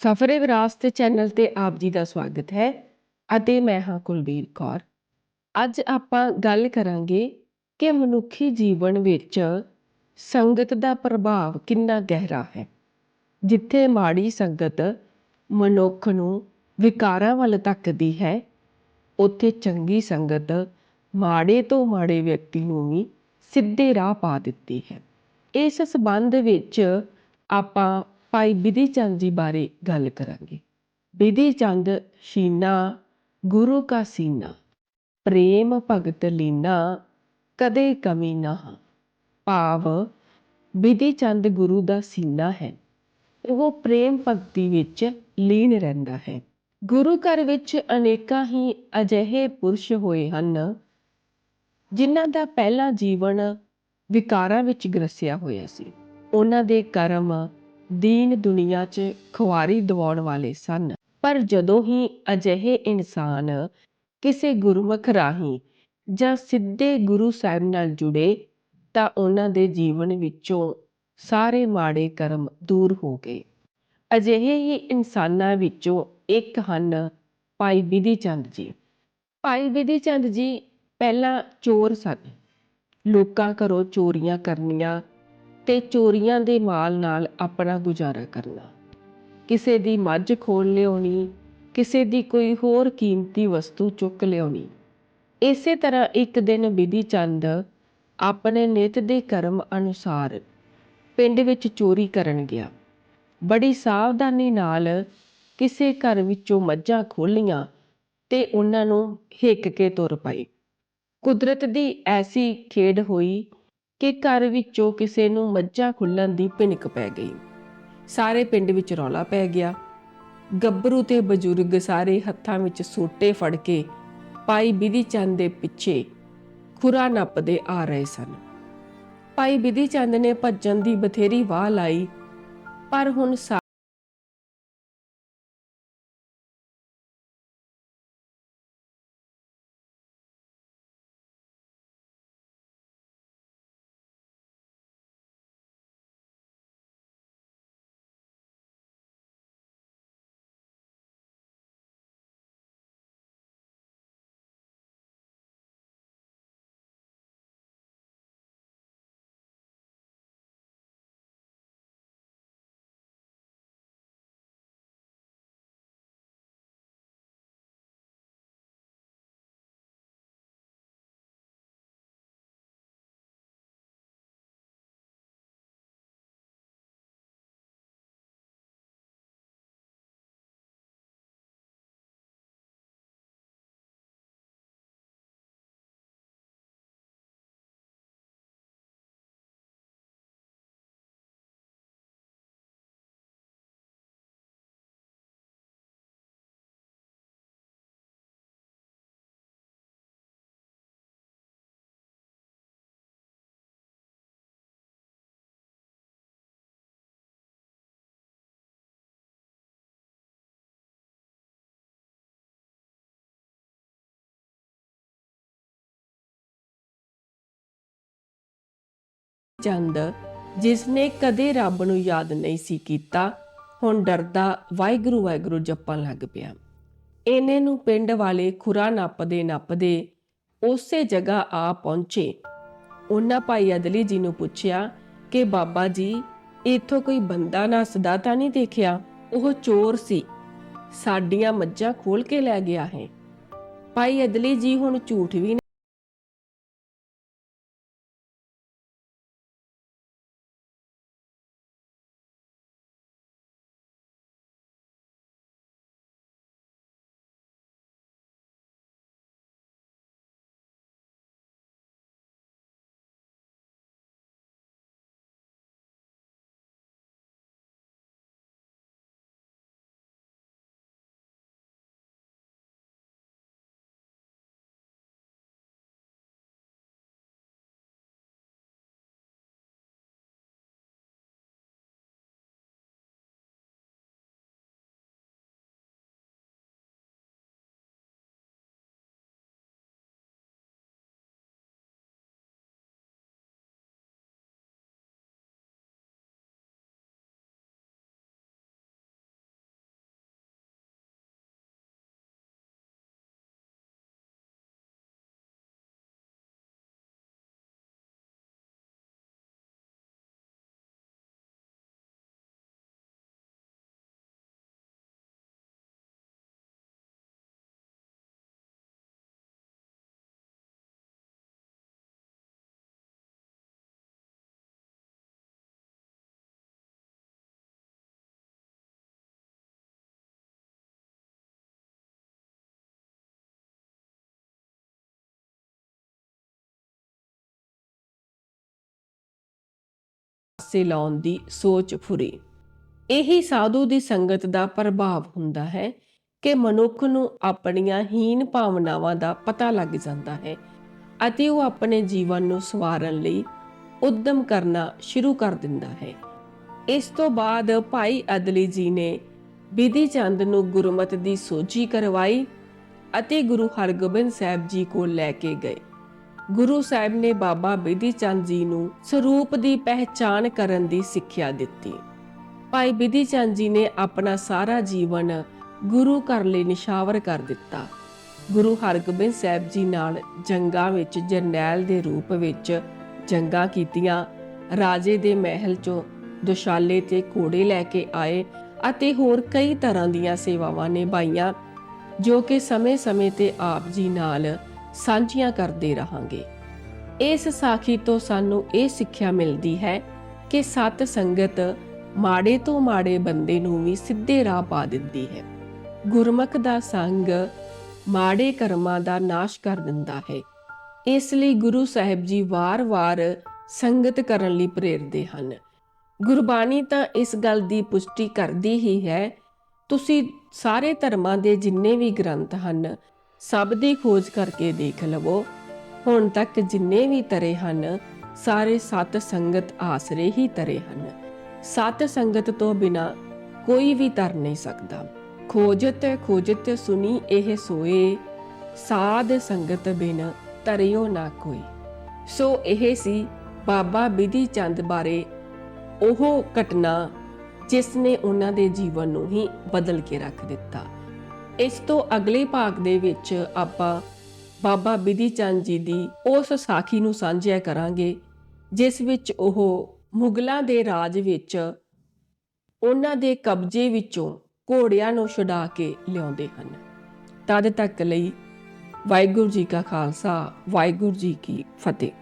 ਸਫਰੇ ਵਿਰਾਸਤ ਚੈਨਲ ਤੇ ਆਪ ਜੀ ਦਾ ਸਵਾਗਤ ਹੈ ਅਤੇ ਮੈਂ ਹਾਂ ਕੁਲਬੀਰ ਕੌਰ। ਅੱਜ ਆਪਾਂ ਗੱਲ ਕਰਾਂਗੇ ਕਿ ਮਨੁੱਖੀ ਜੀਵਨ ਵਿੱਚ ਸੰਗਤ ਦਾ ਪ੍ਰਭਾਵ ਕਿੰਨਾ ਗਹਿਰਾ ਹੈ, ਜਿੱਥੇ ਮਾੜੀ ਸੰਗਤ ਮਨੁੱਖ ਨੂੰ ਵਿਕਾਰਾਂ ਵੱਲ ਧੱਕਦੀ ਹੈ, ਉੱਥੇ ਚੰਗੀ ਸੰਗਤ ਮਾੜੇ ਤੋਂ ਮਾੜੇ ਵਿਅਕਤੀ ਨੂੰ ਵੀ ਸਿੱਧੇ ਰਾਹ ਪਾ ਦਿੱਤੀ ਹੈ। ਇਸ ਸਬੰਧ ਵਿੱਚ ਆਪਾਂ ਭਾਈ ਬਿਧੀ ਚੰਦ ਜੀ ਬਾਰੇ ਗੱਲ ਕਰਾਂਗੇ। ਬਿਧੀ ਚੰਦ ਸ਼ੀਨਾ, ਗੁਰੂ ਕਾ ਸੀਨਾ। ਪ੍ਰੇਮ ਭਗਤ ਲੀਨਾ, ਕਦੇ ਕਮੀ ਨਾ ਭਾਵ, ਬਿਧੀ ਚੰਦ ਗੁਰੂ ਦਾ ਸੀਨਾ ਹੈ। ਉਹ ਪ੍ਰੇਮ ਭਗਤੀ ਵਿੱਚ ਲੀਨ ਰਹਿੰਦਾ ਹੈ। ਗੁਰੂ ਘਰ ਵਿੱਚ ਅਨੇਕਾਂ ਹੀ ਅਜਿਹੇ ਪੁਰਸ਼ ਹੋਏ ਹਨ, ਜਿਨ੍ਹਾਂ ਦਾ ਪਹਿਲਾ ਜੀਵਨ ਵਿਕਾਰਾਂ ਵਿੱਚ ਗਰਸਿਆ ਹੋਇਆ ਸੀ। ਉਹਨਾਂ ਦੇ ਕਰਮ ਦੀਨ ਦੁਨੀਆ 'ਚ ਖੁਆਰੀ ਦਿਵਾਉਣ ਵਾਲੇ ਸਨ। ਪਰ ਜਦੋਂ ਹੀ ਅਜਿਹੇ ਇਨਸਾਨ ਕਿਸੇ ਗੁਰਮੁਖ ਰਾਹੀਂ ਜਾਂ ਸਿੱਧੇ ਗੁਰੂ ਸਾਹਿਬ ਨਾਲ ਜੁੜੇ, ਤਾਂ ਉਹਨਾਂ ਦੇ ਜੀਵਨ ਵਿੱਚੋਂ ਸਾਰੇ ਮਾੜੇ ਕਰਮ ਦੂਰ ਹੋ ਗਏ। ਅਜਿਹੇ ਹੀ ਇਨਸਾਨਾਂ ਵਿੱਚੋਂ ਇੱਕ ਹਨ ਭਾਈ ਬਿਧੀ ਚੰਦ ਜੀ। ਭਾਈ ਬਿਧੀ ਚੰਦ ਜੀ ਪਹਿਲਾਂ ਚੋਰ ਸਨ। ਲੋਕਾਂ ਘਰੋਂ ਚੋਰੀਆਂ ਕਰਨੀਆਂ ਤੇ ਚੋਰੀਆਂ ਦੇ ਮਾਲ ਨਾਲ ਆਪਣਾ ਗੁਜ਼ਾਰਾ ਕਰਨਾ। ਕਿਸੇ ਦੀ ਮੱਝ ਖੋਲ ਲਿਆਉਣੀ, ਕਿਸੇ ਦੀ ਕੋਈ ਹੋਰ ਕੀਮਤੀ ਵਸਤੂ ਚੁੱਕ ਲਿਆਉਣੀ। ਇਸੇ ਤਰ੍ਹਾਂ ਇੱਕ ਦਿਨ ਬਿਧੀ ਚੰਦ ਆਪਣੇ ਨਿਤ ਦੇ ਕਰਮ ਅਨੁਸਾਰ ਪਿੰਡ ਵਿੱਚ ਚੋਰੀ ਕਰਨ ਗਿਆ। ਬੜੀ ਸਾਵਧਾਨੀ ਨਾਲ ਕਿਸੇ ਘਰ ਵਿੱਚੋਂ ਮੱਝਾਂ ਖੋਲੀਆਂ ਤੇ ਉਹਨਾਂ ਨੂੰ ਹਿੱਕ ਕੇ ਤੁਰ ਪਏ। ਕੁਦਰਤ ਦੀ ਐਸੀ ਖੇਡ ਹੋਈ ਕਿ ਘਰ ਵਿੱਚੋਂ ਕਿਸੇ ਨੂੰ ਮੱਝਾਂ ਖੁੱਲਣ ਦੀ ਭਿਣਕ ਪੈ ਗਈ। ਸਾਰੇ ਪਿੰਡ ਵਿੱਚ ਰੌਲਾ ਪੈ ਗਿਆ। ਗੱਭਰੂ ਤੇ ਬਜ਼ੁਰਗ ਸਾਰੇ ਹੱਥਾਂ ਵਿੱਚ ਸੋਟੇ ਫੜ ਕੇ ਭਾਈ ਬਿਧੀ ਚੰਦ ਦੇ ਪਿੱਛੇ ਖੁਰਾ ਨੱਪਦੇ ਆ ਰਹੇ ਸਨ। ਭਾਈ ਬਿਧੀ ਚੰਦ ਨੇ ਭੱਜਣ ਦੀ ਬਥੇਰੀ ਵਾਹ ਲਾਈ, ਪਰ ਹੁਣ ਚੰਦ ਜਿਸ ਨੇ ਕਦੇ ਰੱਬ ਨੂੰ ਯਾਦ ਨਹੀਂ ਸੀ ਕੀਤਾ, ਹੁਣ ਡਰਦਾ ਵਾਹਿਗੁਰੂ ਵਾਹਿਗੁਰੂ ਜਪਣ ਲੱਗ ਪਿਆ। ਇਹਨੇ ਨੂੰ ਪਿੰਡ ਵਾਲੇ ਖੁਰਾ ਨੱਪਦੇ ਨੱਪਦੇ ਉਸੇ ਜਗ੍ਹਾ ਆ ਪਹੁੰਚੇ। ਉਹਨਾਂ ਭਾਈ ਅਦਲੀ ਜੀ ਨੂੰ ਪੁੱਛਿਆ ਕਿ ਬਾਬਾ ਜੀ, ਇੱਥੋਂ ਕੋਈ ਬੰਦਾ ਨੱਸਦਾ ਤਾਂ ਨਹੀਂ ਦੇਖਿਆ? ਉਹ ਚੋਰ ਸੀ। ਸਾਡੀਆਂ ਮੱਝਾਂ ਖੋਲ ਕੇ ਲੈ ਗਿਆ ਹੈ। ਭਾਈ ਅਦਲੀ ਜੀ ਹੁਣ ਝੂਠ ਵੀ ਪਾਸੇ ਲਾਉਣ ਦੀ ਸੋਚ ਫੁਰੀ। ਇਹੀ ਸਾਧੂ ਦੀ ਸੰਗਤ ਦਾ ਪ੍ਰਭਾਵ ਹੁੰਦਾ ਹੈ ਕਿ ਮਨੁੱਖ ਨੂੰ ਆਪਣੀਆਂ ਹੀਨ ਭਾਵਨਾਵਾਂ ਦਾ ਪਤਾ ਲੱਗ ਜਾਂਦਾ ਹੈ ਅਤੇ ਉਹ ਆਪਣੇ ਜੀਵਨ ਨੂੰ ਸਵਾਰਨ ਲਈ ਉਦਮ ਕਰਨਾ ਸ਼ੁਰੂ ਕਰ ਦਿੰਦਾ ਹੈ। ਇਸ ਤੋਂ ਬਾਅਦ ਭਾਈ ਅਦਲੀ ਜੀ ਨੇ ਬਿਧੀ ਚੰਦ ਨੂੰ ਗੁਰਮਤ ਦੀ ਸੋਝੀ ਕਰਵਾਈ ਅਤੇ ਗੁਰੂ ਹਰਗੋਬਿੰਦ ਸਾਹਿਬ ਜੀ ਕੋਲ ਲੈ ਕੇ ਗਏ। ਗੁਰੂ ਸਾਹਿਬ ਨੇ ਬਾਬਾ ਬਿਧੀ ਚੰਦ ਜੀ ਨੂੰ ਸਰੂਪ ਦੀ ਪਹਿਚਾਨ ਕਰਨ ਦੀ ਸਿੱਖਿਆ ਦਿੱਤੀ। ਭਾਈ ਬਿਧੀ ਚੰਦ ਜੀ ਨੇ ਆਪਣਾ ਸਾਰਾ ਜੀਵਨ ਗੁਰੂ ਘਰ ਲਈ ਨਿਸ਼ਾਵਰ ਕਰ ਦਿੱਤਾ। ਗੁਰੂ ਹਰਗੋਬਿੰਦ ਸਾਹਿਬ ਜੀ ਨਾਲ ਜੰਗਾਂ ਵਿੱਚ ਜਰਨੈਲ ਦੇ ਰੂਪ ਵਿੱਚ ਜੰਗਾਂ ਕੀਤੀਆਂ। ਰਾਜੇ ਦੇ ਮਹਿਲ ਚੋਂ ਦੁਸ਼ਾਲੇ ਤੇ ਘੋੜੇ ਲੈ ਕੇ ਆਏ ਅਤੇ ਹੋਰ ਕਈ ਤਰ੍ਹਾਂ ਦੀਆਂ ਸੇਵਾਵਾਂ ਨਿਭਾਈਆਂ, ਜੋ ਕਿ ਸਮੇਂ-ਸਮੇਂ ਤੇ ਆਪ ਜੀ ਨਾਲ ਸਾਂਝੀਆਂ ਕਰਦੇ ਰਹਾਂਗੇ। ਇਸ ਸਾਖੀ ਤੋਂ ਸਾਨੂੰ ਇਹ ਸਿੱਖਿਆ ਮਿਲਦੀ ਹੈ ਕਿ ਸਤ ਸੰਗਤ ਮਾੜੇ ਤੋਂ ਮਾੜੇ ਬੰਦੇ ਨੂੰ ਵੀ ਸਿੱਧੇ ਰਾਹ ਪਾ ਦਿੰਦੀ ਹੈ। ਗੁਰਮੁਖ ਦਾ ਸੰਗ ਮਾੜੇ ਕਰਮਾਂ ਦਾ ਨਾਸ਼ ਕਰ ਦਿੰਦਾ ਹੈ। ਇਸ ਲਈ ਗੁਰੂ ਸਾਹਿਬ ਜੀ ਵਾਰ-ਵਾਰ ਸੰਗਤ ਕਰਨ ਲਈ ਪ੍ਰੇਰਦੇ ਹਨ। ਗੁਰਬਾਣੀ ਤਾਂ ਇਸ ਗੱਲ ਦੀ ਪੁਸ਼ਟੀ ਕਰਦੀ ਹੀ ਹੈ, ਤੁਸੀਂ ਸਾਰੇ ਧਰਮਾਂ ਦੇ ਜਿੰਨੇ ਵੀ ਗ੍ਰੰਥ ਹਨ ਸਭ ਦੀ ਖੋਜ ਕਰਕੇ ਦੇਖ ਲਵੋ। ਹੁਣ ਤੱਕ ਜਿੰਨੇ ਵੀ ਤਰੇ ਹਨ, ਸਾਰੇ ਸਤ ਸੰਗਤ ਆਸਰੇ ਹੀ ਤਰੇ ਹਨ। ਸਤ ਸੰਗਤ ਤੋਂ ਬਿਨਾ ਕੋਈ ਵੀ ਤਰ ਨਹੀਂ ਸਕਦਾ। ਖੋਜਤ ਖੋਜਤ ਸੁਣੀ ਇਹ ਸੋਏ, ਸਾਧ ਸੰਗਤ ਬਿਨ ਤਰਿਓ ਨਾ ਕੋਈ। ਸੋ ਇਹ ਸੀ ਬਾਬਾ ਬਿਧੀ ਚੰਦ ਬਾਰੇ ਉਹ ਘਟਨਾ ਜਿਸ ਨੇ ਉਹਨਾਂ ਦੇ ਜੀਵਨ ਨੂੰ ਹੀ ਬਦਲ ਕੇ ਰੱਖ ਦਿੱਤਾ। ਇਸ ਤੋਂ ਅਗਲੇ ਭਾਗ ਦੇ ਵਿੱਚ ਆਪਾਂ ਬਾਬਾ ਬਿਧੀ ਚੰਦ ਜੀ ਦੀ ਉਸ ਸਾਖੀ ਨੂੰ ਸਾਂਝਿਆ ਕਰਾਂਗੇ, ਜਿਸ ਵਿੱਚ ਉਹ ਮੁਗਲਾਂ ਦੇ ਰਾਜ ਵਿੱਚ ਉਹਨਾਂ ਦੇ ਕਬਜ਼ੇ ਵਿੱਚੋਂ ਘੋੜਿਆਂ ਨੂੰ ਛੁਡਾ ਕੇ ਲਿਆਉਂਦੇ ਹਨ। ਤਦ ਤੱਕ ਲਈ ਵਾਹਿਗੁਰੂ ਜੀ ਕਾ ਖਾਲਸਾ, ਵਾਹਿਗੁਰੂ ਜੀ ਕੀ ਫਤਿਹ।